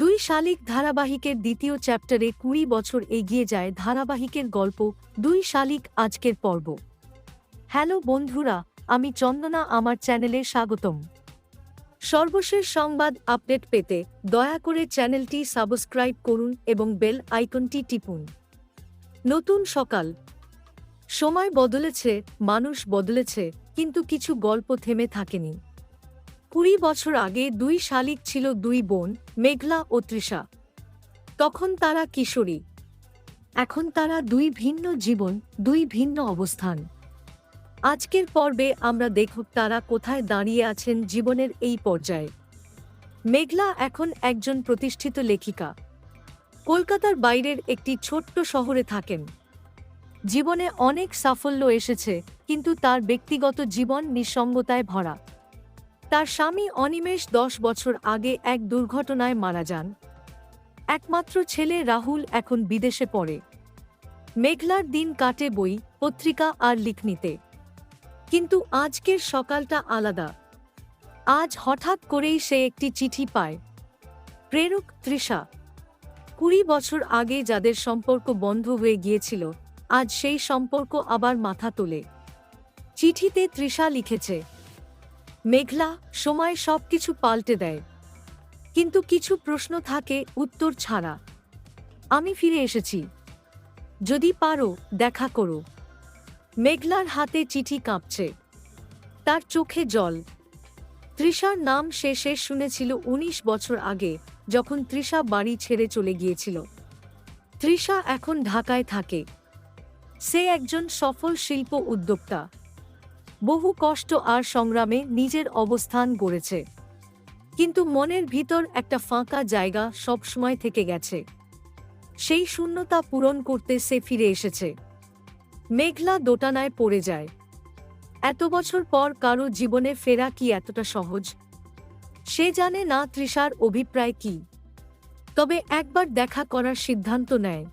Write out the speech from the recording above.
দুই শালিক ধারাবাহিকের দ্বিতীয় চ্যাপ্টারে কুড়ি বছর এগিয়ে যায় ধারাবাহিকের গল্প দুই শালিক আজকের পর্ব। হ্যালো বন্ধুরা, আমি চন্দনা, আমার চ্যানেলে স্বাগতম। সর্বশেষ সংবাদ আপডেট পেতে দয়া করে চ্যানেলটি সাবস্ক্রাইব করুন এবং বেল আইকনটি টিপুন। নতুন সকাল। সময় বদলেছে, মানুষ বদলেছে, কিন্তু কিছু গল্প থেমে থাকেনি। কুড়ি বছর আগে দুই শালিক ছিল দুই বোন, মেঘলা ও তৃষা। তখন তারা কিশোরী। এখন তারা দুই ভিন্ন জীবন, দুই ভিন্ন অবস্থান। আজকের পর্বে আমরা দেখব তারা কোথায় দাঁড়িয়ে আছেন জীবনের এই পর্যায়ে। মেঘলা এখন একজন প্রতিষ্ঠিত লেখিকা। কলকাতার বাইরের একটি ছোট্ট শহরে থাকেন। জীবনে অনেক সাফল্য এসেছে, কিন্তু তার ব্যক্তিগত জীবন নিঃসঙ্গতায় ভরা। তার স্বামী অনিমেষ দশ বছর আগে এক দুর্ঘটনায় মারা যান। একমাত্র ছেলে রাহুল এখন বিদেশে পড়ে। মেঘলার দিন কাটে বই, পত্রিকা আর লিখনিতে। কিন্তু আজকের সকালটা আলাদা। আজ হঠাৎ করেই সে একটি চিঠি পায়। প্রেরক তৃষা। কুড়ি বছর আগে যাদের সম্পর্ক বন্ধ হয়ে গিয়েছিল, আজ সেই সম্পর্ক আবার মাথা তোলে। চিঠিতে তৃষা লিখেছে মেঘলা, সময় সবকিছু পাল্টে দেয়। কিন্তু কিছু প্রশ্ন থাকে উত্তর ছাড়া। আমি ফিরে এসেছি। যদি পারো, দেখা করো। মেঘলার হাতে চিঠি কাঁপছে। তার চোখে জল। তৃষার নাম সে শেষ শুনেছিল ১৯ বছর আগে, যখন তৃষা বাড়ি ছেড়ে চলে গিয়েছিল। তৃষা এখন ঢাকায় থাকে। সে একজন সফল শিল্প উদ্যোক্তা। বহু কষ্ট আর সংগ্রামে নিজের অবস্থান গড়েছে। কিন্তু মনের ভিতর একটা ফাঁকা জায়গা সবসময় থেকে গেছে। সেই শূন্যতা পূরণ করতে সে ফিরে এসেছে। মেঘলা দোটানায় পড়ে যায়। এত বছর পর কারও জীবনে ফেরা কি এতটা সহজ? সে জানে না তৃষার অভিপ্রায় কি। তবে একবার দেখা করার সিদ্ধান্ত নেয়।